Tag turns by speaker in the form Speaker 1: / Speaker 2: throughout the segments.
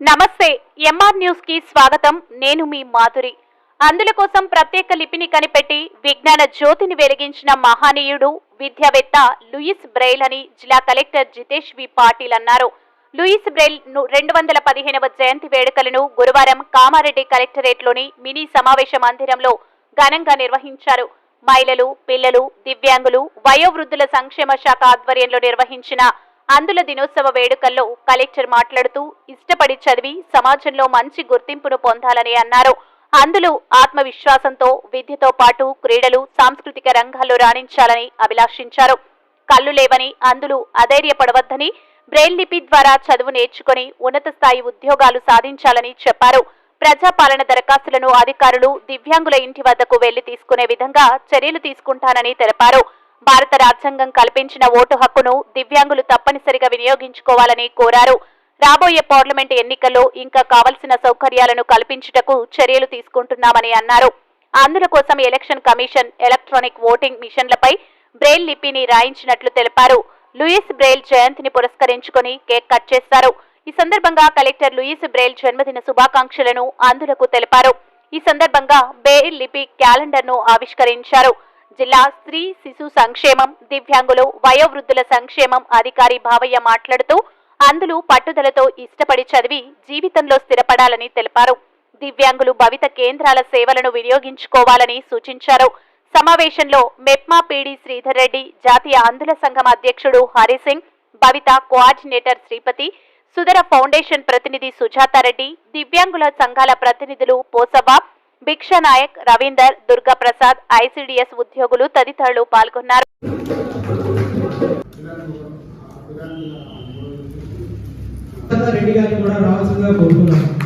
Speaker 1: నమస్తే ఎంఆర్ న్యూస్కి స్వాగతం. నేను మీ మాధురి. అందుల కోసం ప్రత్యేక లిపిని కనిపెట్టి విజ్ఞాన జ్యోతిని వెలిగించిన మహనీయుడు విద్యావేత్త లూయిస్ బ్రెయిల్ అని జిల్లా కలెక్టర్ జితేష్ వి పాటిల్ అన్నారు. లూయిస్ బ్రెయిల్ రెండు వందల పదిహేనవ జయంతి వేడుకలను గురువారం కామారెడ్డి కలెక్టరేట్లోని మినీ సమావేశ మందిరంలో ఘనంగా నిర్వహించారు. మహిళలు పిల్లలు దివ్యాంగులు వయోవృద్ధుల సంక్షేమ శాఖ ఆధ్వర్యంలో నిర్వహించిన అందుల దినోత్సవ వేడుకల్లో కలెక్టర్ మాట్లాడుతూ ఇష్టపడి చదివి సమాజంలో మంచి గుర్తింపును పొందాలని అన్నారు. అందులో ఆత్మవిశ్వాసంతో విద్యతో పాటు క్రీడలు సాంస్కృతిక రంగాల్లో రాణించాలని అభిలాషించారు. కళ్ళు లేవని అందులు అధైర్యపడవద్దని బ్రెయిల్ లిపి ద్వారా చదువు నేర్చుకుని ఉన్నత స్థాయి ఉద్యోగాలు సాధించాలని చెప్పారు. ప్రజాపాలన దరఖాస్తులను అధికారులు దివ్యాంగుల ఇంటి వద్దకు వెళ్ళి తీసుకునే విధంగా చర్యలు తీసుకుంటానని తెలిపారు. భారత రాజ్యాంగం కల్పించిన ఓటు హక్కును దివ్యాంగులు తప్పనిసరిగా వినియోగించుకోవాలని కోరారు. రాబోయే పార్లమెంట్ ఎన్నికల్లో ఇంకా కావలసిన సౌకర్యాలను కల్పించుటకు చర్యలు తీసుకుంటున్నామని అన్నారు. అందుల కోసం ఎలక్షన్ కమిషన్ ఎలక్ట్రానిక్ ఓటింగ్ మిషన్లపై బ్రెయిల్ లిపిని రాయించినట్లు తెలిపారు. లూయిస్ బ్రెయిల్ జయంతిని పురస్కరించుకొని కేక్ కట్ చేశారు ఈ సందర్భంగా కలెక్టర్ లూయిస్ బ్రెయిల్ జన్మదిన శుభాకాంక్షలను అందులకు తెలిపారు. ఈ సందర్భంగా బ్రెయిల్ లిపి క్యాలెండర్ను ఆవిష్కరించారు. జిల్లా స్త్రీ శిశు సంక్షేమం దివ్యాంగులు వయోవృద్ధుల సంక్షేమం అధికారి భావయ్య మాట్లాడుతూ అందులో పట్టుదలతో ఇష్టపడి చదివి జీవితంలో స్థిరపడాలని తెలిపారు. దివ్యాంగులు భవిత కేంద్రాల సేవలను వినియోగించుకోవాలని సూచించారు. సమావేశంలో మెప్మా పీడి శ్రీధర్ రెడ్డి జాతీయ అందుల సంఘం అధ్యక్షుడు హరిసింగ్ భవిత కోఆర్డినేటర్ శ్రీపతి సుధర ఫౌండేషన్ ప్రతినిధి సుజాతారెడ్డి దివ్యాంగుల సంఘాల ప్రతినిధులు పోసబాబ్ భిక్షనాయక్ రవీందర్ దుర్గాప్రసాద్ ఐసీడీఎస్ ఉద్యోగులు తదితరులు పాల్గొన్నారు.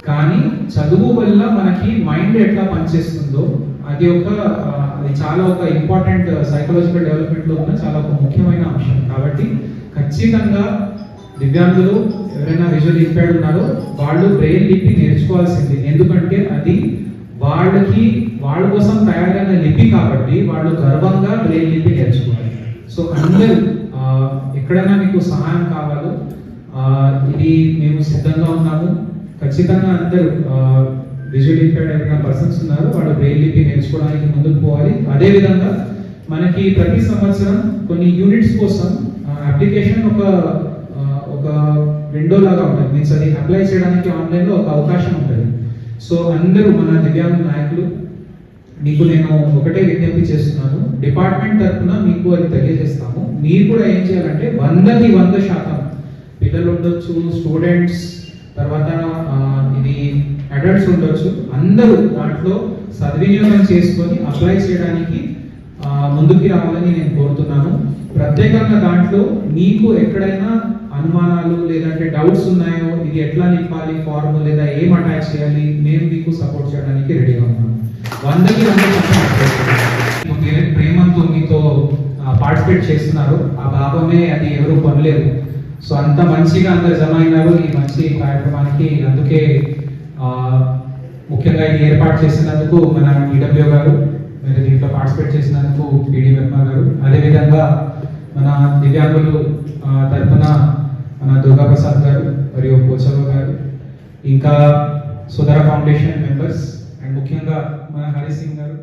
Speaker 2: కానీ చదువు వల్ల మనకి మైండ్ ఎట్లా పనిచేస్తుందో అది ఒక అది చాలా ఒక ఇంపార్టెంట్ సైకలాజికల్ డెవలప్మెంట్లో ఉన్న చాలా ఒక ముఖ్యమైన అంశం. కాబట్టి ఖచ్చితంగా దివ్యాంగులు ఎవరైనా విజువల్ ఇంపైర్డ్ ఉన్నారో వాళ్ళు బ్రెయిన్ లిపి నేర్చుకోవాల్సింది. ఎందుకంటే అది వాళ్ళకి వాళ్ళ కోసం తయారైన లిపి కాబట్టి వాళ్ళు గర్వంగా బ్రెయిన్ లిపి నేర్చుకోవాలి. సో అందరూ ఎక్కడైనా మీకు సహాయం కావాలో ఇది మేము సిద్ధంగా ఉన్నాము. ఖచ్చితంగా అందరూ విజువల్ ఇంపేర్డ్ అయిన పర్సన్స్ ఉన్నారు వాళ్ళు బ్రెయిన్ లిపి నేర్చుకోవడానికి ముందుకు పోవాలి. అదేవిధంగా మనకి ప్రతి సంవత్సరం కొన్ని యూనిట్స్ కోసం అప్లికేషన్ ఒక ఒక విండో లాగా ఉంటుంది. మీన్స్ అది అప్లై చేయడానికి ఆన్లైన్లో ఒక అవకాశం ఉంటుంది. సో అందరూ మన దివ్యాంగ నాయకులు మీకు నేను ఒకటే విజ్ఞప్తి చేస్తున్నాను. డిపార్ట్మెంట్ తరఫున మీకు అది తెలియజేస్తాము. మీరు కూడా ఏం చేయాలంటే వందకి వంద శాతం పిల్లలు ఉండొచ్చు స్టూడెంట్స్ తర్వాత ఇది అడల్ట్స్ ఉండొచ్చు. అందరూ దాంట్లో సద్వినియోగం చేసుకొని అప్లై చేయడానికి ముందుకు ముందుకి రావాలని నేను కోరుతున్నాను. ప్రత్యేకంగా దాంట్లో మీకు ఎక్కడైనా అనుమానాలు లేదంటే డౌట్స్ ఉన్నాయో దీనికి ఎట్లా నింపాలి ఫార్మ్ లేదా ఏం అటాచ్ చేయాలి నేను మీకు సపోర్ట్ చేయడానికి రెడీగా ఉన్నాను వందకి వంద ప్రేమతో మీతో పార్టిసిపేట్ చేస్తున్నారు. ఆ భావమే అది ఎవరు కొనలేరు సో అంత మంచిగా అందరు జమ అయినారు. ఈ మంచి కార్యక్రమానికి అందుకే ముఖ్యంగా ఇది ఏర్పాటు చేసినందుకు మన ఈడబ్ల్యూ గారు మీరు దీంట్లో పార్టిసిపేట్ చేసినందుకు పిడి వర్మ గారు. అదేవిధంగా మన దివ్యాంగులు తరఫున మన దుర్గా ప్రసాద్ గారు మరియు పోచవ గారు ఇంకా సుధర ఫౌండేషన్ మెంబర్స్ అండ్ ముఖ్యంగా మన హరి సింగ్ గారు.